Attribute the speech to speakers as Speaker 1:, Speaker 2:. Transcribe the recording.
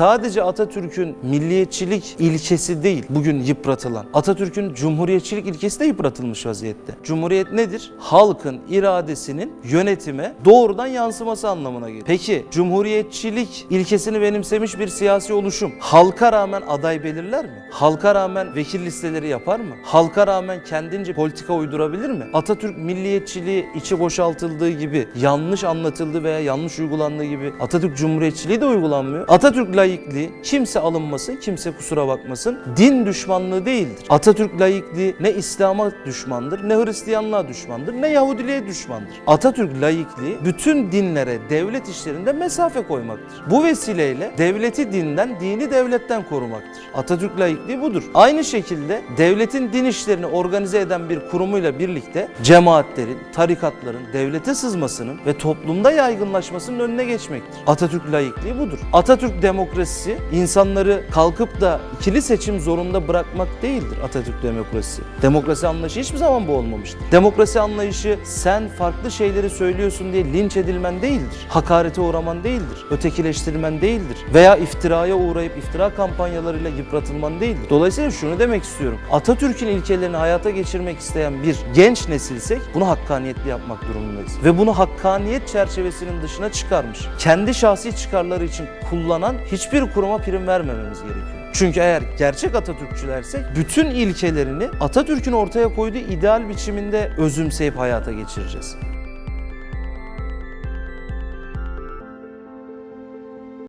Speaker 1: Sadece Atatürk'ün milliyetçilik ilkesi değil bugün yıpratılan. Atatürk'ün cumhuriyetçilik ilkesi de yıpratılmış vaziyette. Cumhuriyet nedir? Halkın iradesinin yönetime doğrudan yansıması anlamına gelir. Peki cumhuriyetçilik ilkesini benimsemiş bir siyasi oluşum halka rağmen aday belirler mi? Halka rağmen vekil listeleri yapar mı? Halka rağmen kendince politika uydurabilir mi? Atatürk milliyetçiliği içi boşaltıldığı gibi yanlış anlatıldığı veya yanlış uygulandığı gibi Atatürk cumhuriyetçiliği de uygulanmıyor. Atatürk laikliği kimse alınmasın, kimse kusura bakmasın din düşmanlığı değildir. Atatürk laikliği ne İslam'a düşmandır, ne Hristiyanlığa düşmandır, ne Yahudiliğe düşmandır. Atatürk laikliği bütün dinlere, devlet işlerinde mesafe koymaktır. Bu vesileyle devleti dinden, dini devletten korumaktır. Atatürk laikliği budur. Aynı şekilde devletin din işlerini organize eden bir kurumuyla birlikte cemaatlerin, tarikatların devlete sızmasının ve toplumda yaygınlaşmasının önüne geçmektir. Atatürk laikliği budur. Atatürk demokrasisi insanları kalkıp da ikili seçim zorunda bırakmak değildir Atatürk demokrasisi. Demokrasi anlayışı hiçbir zaman bu olmamıştır. Demokrasi anlayışı sen farklı şeyleri söylüyorsun diye linç edilmen değildir. Hakarete uğraman değildir. Ötekileştirilmen değildir. Veya iftiraya uğrayıp iftira kampanyalarıyla yıpratılman değildir. Dolayısıyla şunu demek istiyorum. Atatürk'ün ilkelerini hayata geçirmek isteyen bir genç nesilsek bunu hakkaniyetli yapmak durumundayız. Ve bunu hakkaniyet çerçevesinin dışına çıkarmış. Kendi şahsi çıkarları için kullanan hiçbir kuruma prim vermememiz gerekiyor. Çünkü eğer gerçek Atatürkçülersek bütün ilkelerini Atatürk'ün ortaya koyduğu ideal biçiminde özümseyip hayata geçireceğiz.